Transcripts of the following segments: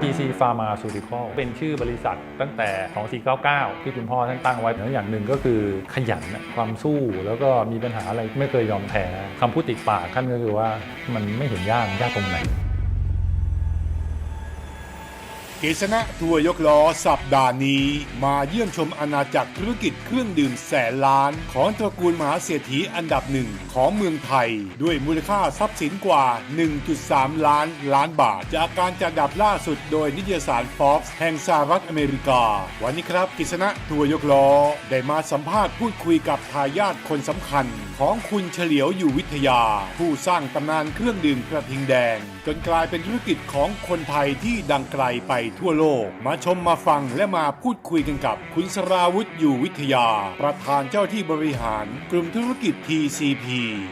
PC Pharmaceutical เป็นชื่อบริษัทตั้งแต่ 2499 ที่คุณพ่อท่านตั้งไว้แล้วอย่างหนึ่งก็คือขยันนะความสู้แล้วก็มีปัญหาอะไรไม่เคยยอมแพ้คำพูดติดปากท่านก็คือว่ามันไม่เห็นยากยากตรงไหน กษณะทัวร์ยกล้อสัปดาห์นี้ มาเยี่ยมชมอาณาจักรธุรกิจเครื่องดื่มแสนล้าน ของตระกูลมหาเศรษฐีอันดับหนึ่งของเมืองไทย ด้วยมูลค่าทรัพย์สินกว่า 1.3 ล้านล้านบาท จากการจัดดับล่าสุดโดยนิตยสาร Forbes แห่งสหรัฐอเมริกา วันนี้ครับกฤษณะทัวร์ยกล้อ ได้มาสัมภาษณ์พูดคุยกับทายาทคนสำคัญ ของคุณเฉลียวอยู่วิทยา ผู้สร้างตำนานเครื่องดื่มกระทิงแดง นกลายเป็นธุรกิจของคนไทยที่ดังไกลไปทั่วโลก มาชมมาฟังและมาพูดคุยกันกับ คุณสราวุธอยู่วิทยา ประธานเจ้าที่บริหาร กลุ่มธุรกิจ TCP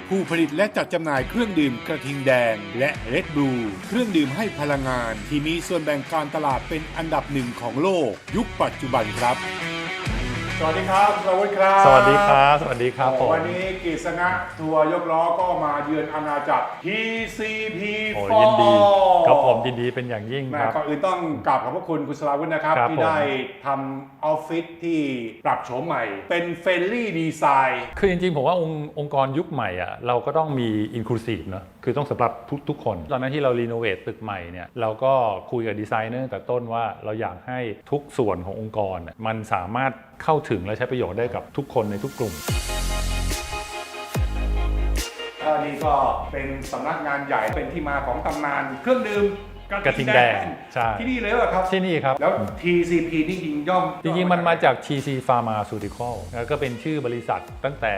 ผู้ผลิตและจัดจำหน่ายเครื่องดื่มกระทิงแดง และเ d ดบ u เครื่องดื่มให้พลังงาน ที่มีส่วนแบ่งการตลาดเป็นอันดับหนึ่งของโลก ยุคปัจจุบันครับ สวัสดีครับสวัสดีครับสวัสดีครับ สวัสดีครับผมวันนี้กฤษณะทัวร์ยกล้อก็มาเยือนอาณาจักร TCP โอ้ Four ยินดีครับผมยินดีเป็นอย่างยิ่งแม่ครับก่อนอื่นต้องกราบขอบพระคุณคุณสลาวุฒินะครับครับที่ผมได้ทำออฟฟิศที่ปรับโฉมใหม่ เป็นเฟรนลี่ดีไซน์คือจริงๆ ผมว่าองค์องค์กรยุคใหม่อะเราก็ต้องมี inclusive เนอะคือต้องสำหรับทุกทุกคน ตอนนั้นที่เรารีโนเวทตึกใหม่เนี่ยเราก็คุยกับดีไซเนอร์แต่ต้นว่าเราอยากให้ทุกส่วนขององค์กรน่ะมันสามารถเข้าถึงและใช้ประโยชน์ได้กับทุกคนในทุกกลุ่มอันนี้ก็เป็นสำนักงานใหญ่เป็นที่มาของตำนานเครื่องดื่ม กระทิงแดงใช่ ที่นี่เลยเหรอครับ ที่นี่ครับ แล้ว TCP นี่ยิงย่อมจริงๆ มันมาจาก TC Pharmaceutical แล้วก็เป็นชื่อบริษัทตั้งแต่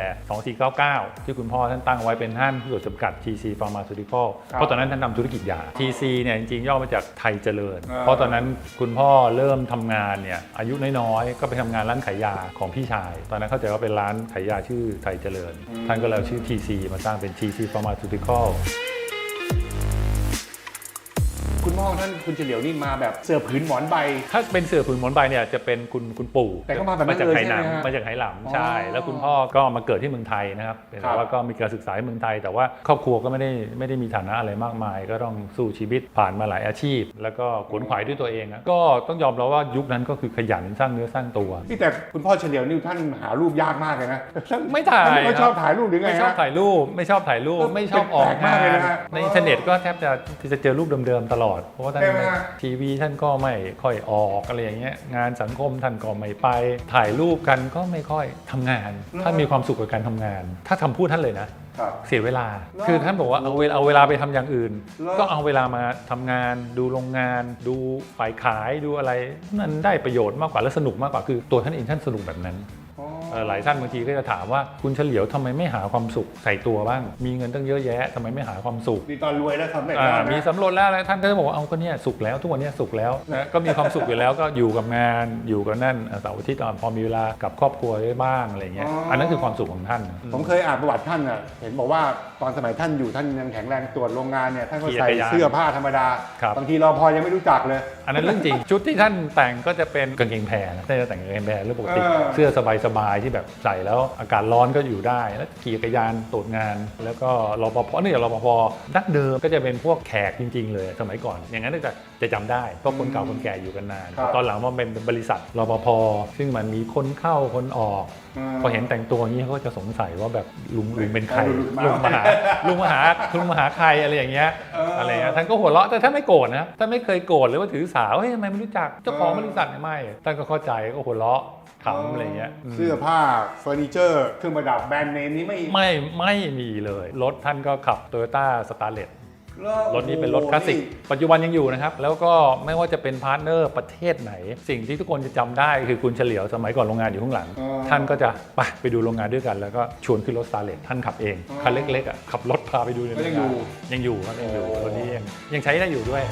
2499 ที่คุณพ่อท่านตั้งไว้เป็นห้างผู้ตรวจจำกัด TC Pharmaceutical เพราะตอนนั้นท่านทำธุรกิจยา TC เนี่ยจริงๆ ย่อมาจากไทยเจริญ เพราะตอนนั้นคุณพ่อเริ่มทำงานเนี่ยอายุน้อยๆ ก็ไปทำงานร้านขายยาของพี่ชาย ตอนนั้นเข้าใจว่าเป็นร้านขายยาชื่อไทยเจริญ ท่านก็เลยเอาชื่อ TC มาสร้างเป็น TC Pharmaceutical คุณพ่อท่านคุณเฉลียวนี่มาแบบเสือผืนหมอนใบ ถ้าเป็นเสือผืนหมอนใบเนี่ยจะเป็นคุณคุณปู่แต่ก็มาแบบนั้นจากเลยไหหใช่ไหมนำฮะมาจากไหหลำใช่ อ๋อแล้วคุณพ่อก็มาเกิดที่เมืองไทยนะครับครัแต่บว่าก็มีการศึกษาในเมืองไทย แต่ว่าครอบครัวก็ไม่ได้ไม่ได้มีฐานะอะไรมากมาย ก็ต้องสู้ชีวิตผ่านมาหลายอาชีพ แล้วก็ขวนขวายด้วยตัวเองนะก็ต้องยอมรับว่ายุคนั้นก็คือขยันสร้างเนื้อสร้างตัวนี่แต่คุณพ่อเฉลียวนี่ท่านหารูปยากมากเลยนะไม่ถ่าย ท่านไม่ครับชอบถ่ายรูปหรือไงไม่ชอบฮะ ถ่ายรูปไม่ชอบถ่ายรูปเออไม่ชอบออกแปลกมากเลยนะฮะ ในอินเทอร์เน็ตก็แทบจะจะเจอรูปเดิมๆตลอด เพราะว่าท่านใช่ไหมฮะทีวีท่านก็ไม่ค่อยออกอะไรอย่างเงี้ยงานสังคมท่านก็ไม่ไป ถ่ายรูปกันก็ไม่ค่อยทำงานท่านมีความสุขกับการทำงาน ถ้าทำพูดท่านเลยนะ ครับ เสียเวลาแล้วคือท่านบอกว่าเอาเวลาเอาเวลาไปทำอย่างอื่นแล้วก็เอาเวลามาทำงาน ดูโรงงาน ดูฝ่ายขายดูอะไร นั่นได้ประโยชน์มากกว่าและสนุกมากกว่าคือตัวท่านเองท่านสนุกแบบนั้นอ๋อเอ่อ หลายท่านบางทีก็จะถามว่าคุณเฉลียวทำไมไม่หาความสุขใส่ตัวบ้าง มีเงินตั้งเยอะแยะทำไมไม่หาความสุขนี่ตอนรวยแล้วทำได้อ่าแล้วนะมีสำรวจแล้วแล้วท่านก็จะบอกว่าเอาก็เนี่ยสุขแล้วทุกวันเนี้ยสุขแล้วนะก็มีความสุขอยู่แล้วก็อยู่กับงานอยู่กับนั่นเอ่อเสาร์อาทิตย์อะพอมีเวลากับครอบครัวได้บ้างอะไรเงี้ยอันนั้นคือความสุขของท่าน ผมเคยอ่านประวัติท่านอะเห็นบอกว่าตอนสมัยท่านอยู่ท่านยังแข็งแรงตรวจโรงงานเนี่ยท่านก็ขี่ใส่จักรยานเสื้อผ้าธรรมดาครับบางทีรอพอยังไม่รู้จักเลย อันนั้นเรื่องจริงชุดที่ท่านแต่งก็จะเป็นกางเกงแพรนะท่านจะแต่งกางเกงแพรเรื่องปกติเออเสื้อสบายๆที่แบบใส่แล้วอากาศร้อนก็อยู่ได้ แล้วขี่จักรยานตรวจงาน แล้วก็รปภนี่รปภดั้งเดิมก็จะเป็นพวกแขกจริง ๆ เลยสมัยก่อน อย่างนั้นจะจะจำได้เพราะคนเก่าคนแก่อยู่กันนานครับตอนหลังมันเป็นบริษัทรปภซึ่งมันมีคนเข้าคนออก พอเห็นแต่งตัวอย่างนี้เขาก็จะสงสัยว่าแบบลุงลุงเป็นใครลุลุงงมามาหาลุงมาหาลุงมาหาใครอะไรอย่างเงี้ยเออออะไรเงี้ยท่านก็หัวเราะแต่ท่านไม่โกรธนะท่านไม่เคยโกรธหรือว่าถือสาว่าเฮ้ยทำไมไม่รู้จักเจ้าของเออบริษัทเนี่ยไม่ท่านก็เข้าใจก็หัวเราะขำอะไรเงี้ยมเสื้อผ้าเฟอร์นิเจอร์เครื่องประดับแบรนด์เนมนี้ไม่ไม่ไม่มีเลย รถท่านก็ขับ Toyota s t a r l e t รถนี้เป็นรถคลาสสิก ปัจจุบันยังอยู่นะครับ แล้วก็ไม่ว่าจะเป็นพาร์ทเนอร์ประเทศไหน สิ่งที่ทุกคนจะจำได้คือคุณเฉลียวสมัยก่อนโรงงานอยู่ข้างหลังอ๋อท่านก็จะไปไปดูโรงงานด้วยกัน แล้วก็ชวนขึ้นรถสตาร์เลตท่านขับเองอ๋อคันเล็กๆอะขับรถพาไปดูในก็ยังอยู่ยังอยู่ครับยังอยู่โอ้รถนี้ยังยังใช้ได้อยู่ด้วย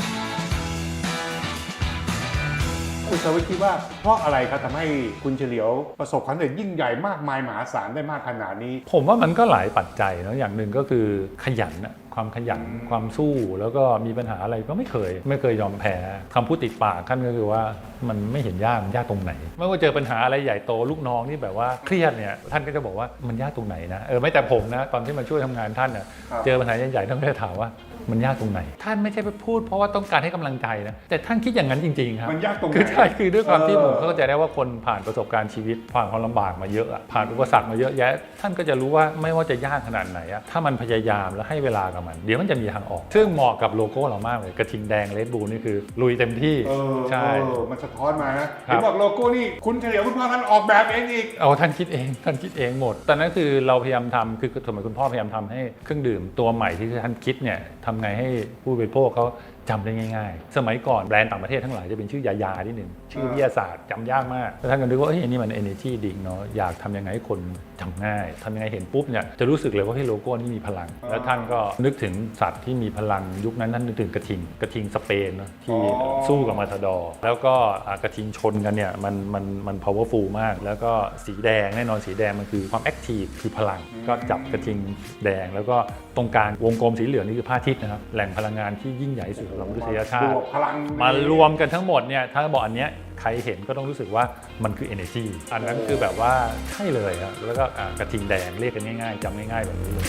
คุณสวิทย์คิดว่าเพราะอะไรครับทำให้คุณเฉลียวประสบความสำเร็จยิ่งใหญ่มากมายมหาศาลได้มากขนาดนี้ ผมว่ามันก็หลายปัจจัยเนอะอย่างหนึ่งก็คือขยันอะความขยันอืมความสู้แล้วก็มีปัญหาอะไรก็ไม่เคย ไม่เคยยอมแพ้คำพูดติดปากท่านก็คือว่ามันไม่เห็นยากมันยากตรงไหน ไม่ว่าเจอปัญหาอะไรใหญ่โตลูกน้องที่แบบว่าเครียดเนี่ยท่านก็จะบอกว่ามันยากตรงไหนนะเออไม่แต่ผมนะตอนที่มาช่วยทำงานท่านอะครับเจอปัญหาใหญ่ๆท่านก็จะถามว่า มันยากตรงไหน ท่านไม่ใช่ไปพูดเพราะว่าต้องการให้กำลังใจนะ แต่ท่านคิดอย่างนั้นจริงๆครับ มันยากตรงไหน คือใช่คือด้วยความที่เออผมเข้าใจได้ว่าคนผ่านประสบการณ์ชีวิต ผ่านความลำบากมาเยอะอะผ่านอุปสรรคมาเยอะแยะ ท่านก็จะรู้ว่าไม่ว่าจะยากขนาดไหนอะถ้ามันพยายามแล้วให้เวลากับมัน เดี๋ยวมันจะมีทางออก ซึ่งเหมาะกับโลโก้เรามากเลยกระทิงแดงเลดบูนี่คือลุยเต็มที่เออใช่เออมันสะท้อนมานะครับเห็นบอกโลโก้นี่คุณเฉลียวคุณพ่อท่านออกแบบเองอีกเอาท่านคิดเองท่านคิดเองหมดตอนนั้นคือเราพยายามทำคือสมัยคุณพ่อพยายามทำให้เครื่องดื่มตัวใหม่ที่ท่านคิดเนี่ยทำไงให้ผู้บริโภคเขา จำได้ง่าย ๆ สมัยก่อนแบรนด์ต่างประเทศทั้งหลายจะเป็นชื่อยายาที่หนึ่งชื่อวิทยาศาสตร์จำยากมากแล้วท่านก็นึกว่าเฮ้ยอันนี้มัน energy drink เนาะอยากทำยังไงให้คนจำง่ายทำยังไงเห็นปุ๊บเนี่ยจะรู้สึกเลยว่าให้โลโก้นี้มีพลัง แล้วท่านก็นึกถึงสัตว์ที่มีพลังยุคนั้นท่านนึกถึงกระทิงกระทิงสเปนเนอะที่อ๋อสู้กับมาทาดอร์แล้วก็อ่ากระทิงชนกันเนี่ยมันมันมัน powerful มาก แล้วก็สีแดงแน่นอนสีแดงมันคือความ active คือพลังก็จับกระทิงแดง แล้วก็ตรงกลางวงกลมสีเหลืองนี่คือพระอาทิตย์นะครับแหล่งพลังงานที่ยิ่งใหญ่ที่สุดของมนุษยชาบติวกพลังมารวมกันทั้งหมดเนี่ยถ้าบอกอันเนี้ยใครเห็นก็ต้องรู้สึกว่ามันคือ energy อันนั้นคือแบบว่าใช่เลยครับแล้วก็อ่ากระทิงแดงเรียกกันง่ายๆจำง่ายๆแบบนี้เลย